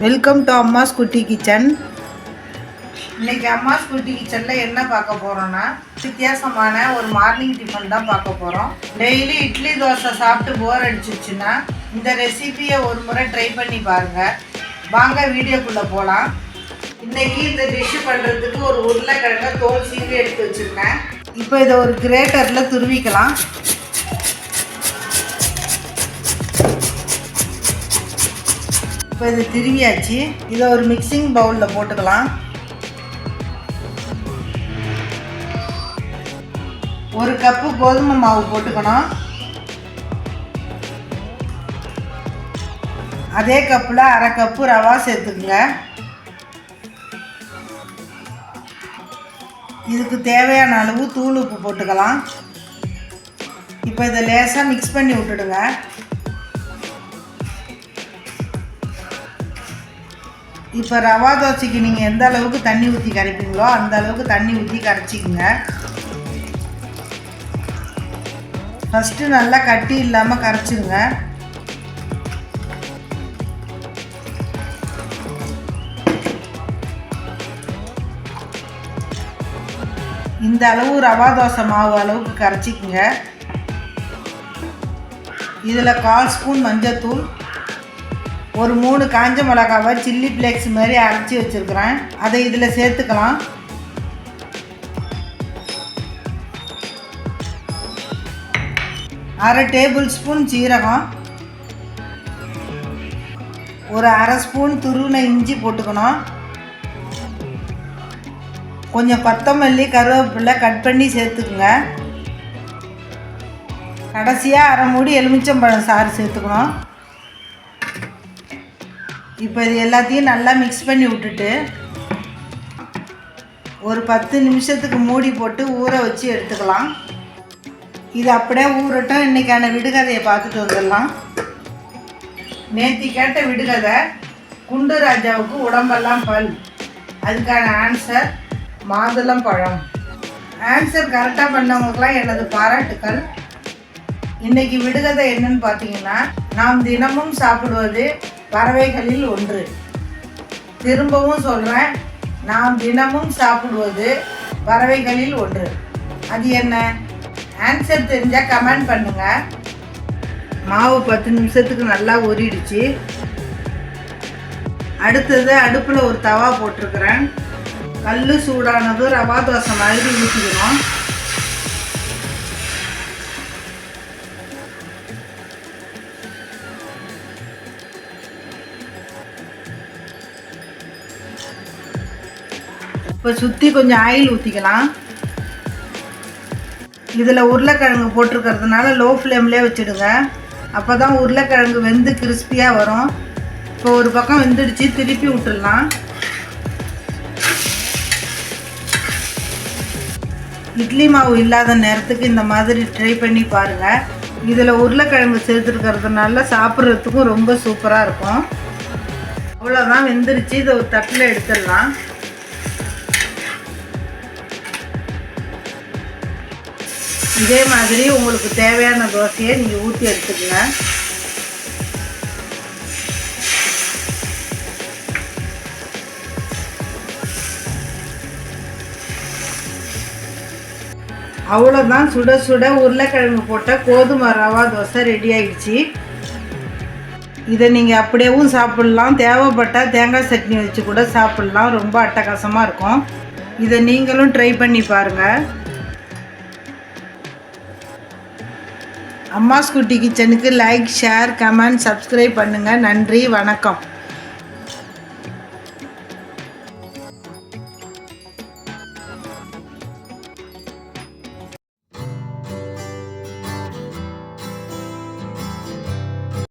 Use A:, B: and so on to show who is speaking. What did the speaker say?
A: Welcome to அம்மாஸ் குட்டி kitchen இன்னைக்கு அம்மாஸ் குட்டி கிச்சனில் என்ன பார்க்க போகிறோன்னா வித்தியாசமான ஒரு மார்னிங் டிஃபன் தான் பார்க்க போகிறோம் டெய்லி இட்லி தோசை சாப்பிட்டு போர் அடிச்சிருச்சுன்னா இந்த ரெசிபியை ஒரு முறை ட்ரை பண்ணி பாருங்கள் வாங்க வீடியோக்குள்ளே போகலாம் இன்னைக்கு இந்த டிஷ்ஷு பண்ணுறதுக்கு ஒரு உருளைக்கிழங்க தோல் சீவி எடுத்து வச்சுருக்கேன். இப்போ இதை ஒரு கிரேட்டரில் துருவிக்கலாம். இப்போ இது திருவியாச்சு இதை ஒரு மிக்சிங் பவுலில் போட்டுக்கலாம். ஒரு கப்பு கோதுமை மாவு போட்டுக்கணும். அதே கப்பில் அரை கப்பு ரவா சேர்த்துக்குங்க. இதுக்கு தேவையான அளவு தூள் உப்பு போட்டுக்கலாம். இப்போ இதை லேசாக மிக்ஸ் பண்ணி விட்டுடுங்க. இப்போ ரவா தோசைக்கு நீங்கள் எந்த அளவுக்கு தண்ணி ஊற்றி கரைப்பீங்களோ அந்த அளவுக்கு தண்ணி ஊற்றி கரைச்சிக்கோங்க. ஃபஸ்ட்டு நல்லா கட்டி இல்லாமல் கரைச்சிருங்க. இந்த அளவு ரவா தோசை மாவு அளவுக்கு கரைச்சிக்கங்க. இதில் கால் ஸ்பூன் மஞ்சத்தூள். ஒரு மூணு காஞ்ச மிளகாவை சில்லி ஃப்ளேக்ஸ் மாதிரி அரைச்சி வச்சுருக்குறேன். அதை இதில் சேர்த்துக்கலாம். அரை டேபிள் ஸ்பூன் சீரகம். ஒரு அரை ஸ்பூன் துருவின இஞ்சி போட்டுக்கணும். கொஞ்சம் கொத்தமல்லி கருவேப்பிலை கட் பண்ணி சேர்த்துக்குங்க. கடைசியாக அரை மூடி எலுமிச்சம்பழம் சாறு சேர்த்துக்கணும். இப்போ இது எல்லாத்தையும் நல்லா மிக்ஸ் பண்ணி விட்டுட்டு ஒரு பத்து நிமிஷத்துக்கு மூடி போட்டு ஊற வச்சு எடுத்துக்கலாம். இது அப்படியே ஊறட்டும். இன்றைக்கான விடுகதையை பார்த்துட்டு வந்துடலாம். நேற்று கேட்ட விடுகதை குண்டு ராஜாவுக்கு உடம்பெல்லாம் பல். அதுக்கான ஆன்சர் மாதுளம் பழம். ஆன்சர் கரெக்டாக பண்ணவங்களுக்குலாம் எனது பாராட்டுக்கள். இன்றைக்கி விடுகதை என்னன்னு பார்த்தீங்கன்னா நாம் தினமும் சாப்பிடுவது பறவைகளில் ஒன்று. திரும்பவும் சொல்கிறேன் நாம் தினமும் சாப்பிடுவது பறவைகளில் ஒன்று. அது என்ன? ஆன்சர் தெரிஞ்சால் கமெண்ட் பண்ணுங்கள் மாவு பத்து நிமிஷத்துக்கு நல்லா ஊறிடுச்சு. அடுத்தது அடுப்பில் ஒரு தவா போட்டிருக்கிறேன். கல் சூடானதும் ரவா தோசை மாதிரி ஊற்றிக்கணும் இப்போ சுற்றி கொஞ்சம் ஆயில் ஊற்றிக்கலாம் இதில் உருளைக்கிழங்கு போட்டிருக்கிறதுனால லோ ஃப்ளேம்லேயே வச்சுடுங்க. அப்போ தான் உருளைக்கிழங்கு வெந்து கிறிஸ்பியாக வரும். இப்போ ஒரு பக்கம் வெந்துடுச்சு திருப்பி விட்டுடலாம் இட்லி மாவு இல்லாத நேரத்துக்கு இந்த மாதிரி ட்ரை பண்ணி பாருங்கள் இதில் உருளைக்கிழங்கு சேர்த்துருக்கிறதுனால சாப்பிட்றதுக்கும் ரொம்ப சூப்பராக இருக்கும். அவ்வளோதான் வெந்துருச்சு. இதை ஒரு தட்டில் எடுத்துடலாம். இதே மாதிரி உங்களுக்கு தேவையான தோசையை நீங்கள் ஊற்றி எடுத்துக்கங்க. அவ்வளோதான் சுட சுட உருளைக்கிழங்கு போட்ட கோதுமை ரவா தோசை ரெடி ஆயிடுச்சு. இதை நீங்கள் அப்படியேவும் சாப்பிட்லாம். தேவைப்பட்டால் தேங்காய் சட்னி வச்சு கூட சாப்பிட்லாம். ரொம்ப அட்டகாசமாக இருக்கும். இதை நீங்களும் ட்ரை பண்ணி பாருங்கள் அம்மாஸ் குட்டி கிச்சனுக்கு லைக் ஷேர் கமெண்ட் சப்ஸ்கிரைப் பண்ணுங்கள் நன்றி வணக்கம்.